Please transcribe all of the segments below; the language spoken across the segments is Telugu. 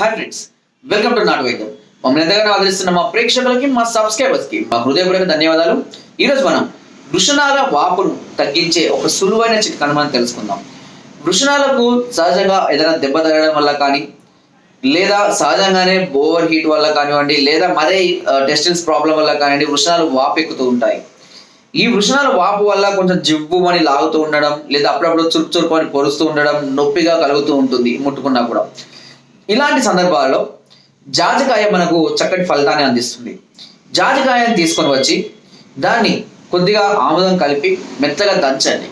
హాయ్ ఫ్రెండ్స్ వెల్కమ్ టు నాట్ వైద్యం మమ్మల్ని ఎంతగానో ఆదరిస్తున్న మా ప్రేక్షకులకి మా సబ్స్క్రైబర్స్కి మా హృదయపూర్వక ధన్యవాదాలు. ఈరోజు మనం వృషణాల వాపును తగ్గించే ఒక సులువైన చిట్కాను మనం తెలుసుకుందాం. వృషణాలకు సహజంగా ఏదైనా దెబ్బ తగలడం వల్ల కానీ లేదా సహజంగానే ఓవర్ హీట్ వల్ల కానివ్వండి లేదా మరే టెస్టిల్స్ ప్రాబ్లం వల్ల కానివ్వండి వృషణాలు వాపెక్కుతూ ఉంటాయి. ఈ వృషణాల వాపు వల్ల కొంచెం జివ్వు అని లాగుతూ ఉండడం లేదా అప్పుడప్పుడు చురుకు చురుకు అని పొరుస్తూ ఉండడం నొప్పిగా కలుగుతూ ఉంటుంది ముట్టుకున్నా కూడా. ఇలాంటి సందర్భాల్లో జాజికాయ మనకు చక్కటి ఫలితాన్ని అందిస్తుంది. జాజికాయని తీసుకొని వచ్చి దాన్ని కొద్దిగా ఆముదం కలిపి మెత్తగా దంచండి.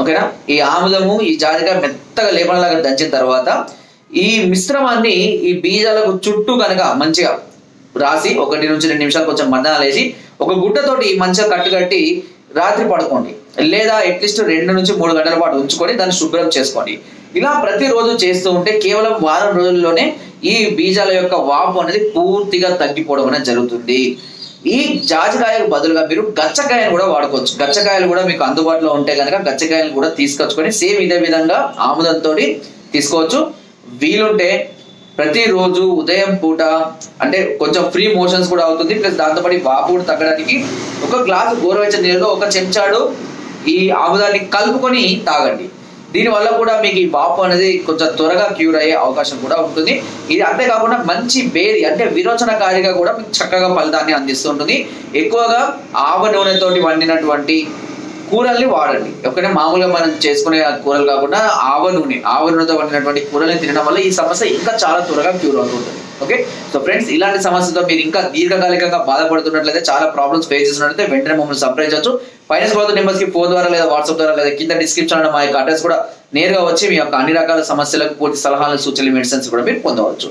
ఓకేనా? ఈ ఆముదము ఈ జాజికాయ మెత్తగా లేపనలాగా దంచిన తర్వాత ఈ మిశ్రమాన్ని ఈ బీజాలకు చుట్టూ కనుక మంచిగా రాసి ఒకటి నుంచి రెండు నిమిషాలు కొంచెం మందనాలు వేసి ఒక గుడ్డతోటి మంచిగా కట్టుకట్టి రాత్రి పడుకోండి. లేదా అట్లీస్ట్ రెండు నుంచి మూడు గంటల పాటు ఉంచుకొని దాన్ని శుభ్రం చేసుకోండి. ఇలా ప్రతిరోజు చేస్తూ ఉంటే కేవలం వారం రోజుల్లోనే ఈ బీజాల యొక్క వాపు అనేది పూర్తిగా తగ్గిపోవడం అనేది జరుగుతుంది. ఈ జాజికాయకు బదులుగా మీరు గచ్చకాయను కూడా వాడుకోవచ్చు. గచ్చకాయలు కూడా మీకు అందుబాటులో ఉంటే కనుక గచ్చకాయలు కూడా తీసుకొచ్చుకొని సేమ్ ఇదే విధంగా ఆముదంతో తీసుకోవచ్చు. వీలుంటే ప్రతిరోజు ఉదయం పూట అంటే కొంచెం ఫ్రీ మోషన్స్ కూడా అవుతుంది ప్లస్ దాంతోపాటు వాపు కూడా తగ్గడానికి ఒక గ్లాసు గోరువెచ్చని నీళ్ళలో ఒక చెంచాడు ఈ ఆముదాన్ని కలుపుకొని తాగండి. దీనివల్ల కూడా మీకు ఈ వాపు అనేది కొంచెం త్వరగా క్యూర్ అయ్యే అవకాశం కూడా ఉంటుంది. ఇది అంతేకాకుండా మంచి బేరి అంటే విరోచనకారిగా కూడా మీకు చక్కగా ఫలితాన్ని అందిస్తూ ఉంటుంది. ఎక్కువగా ఆవ నూనెతోటి వండినటువంటి కూరల్ని వాడండి. ఒకటే మామూలుగా మనం చేసుకునే కూరలు కాకుండా ఆవ నూనె ఆవ నూనెతో వండినటువంటి కూరల్ని తినడం వల్ల ఈ సమస్య ఇంకా చాలా త్వరగా క్యూర్ అవుతుంది ఓకే సో ఫ్రెండ్స్ ఇలాంటి సమస్యతో మీరు ఇంకా దీర్ఘకాలికంగా బాధపడుతున్నట్లయితే చాలా ప్రాబ్లమ్స్ ఫేస్ చేస్తున్నట్లయితే వెంటనే మమ్మల్ని సంప్రదించవచ్చు. పైన స్క్రోల్ నెంబర్స్కి ఫోన్ ద్వారా లేదా వాట్సాప్ ద్వారా లేదా కింద డిస్క్రిప్షన్ మా యొక్క అడ్రస్ కూడా నేరుగా వచ్చి మీ యొక్క అన్ని రకాల సమస్యలకు పూర్తి సలహాలు సూచనలు మెడిసిన్స్ కూడా మీరు పొందవచ్చు.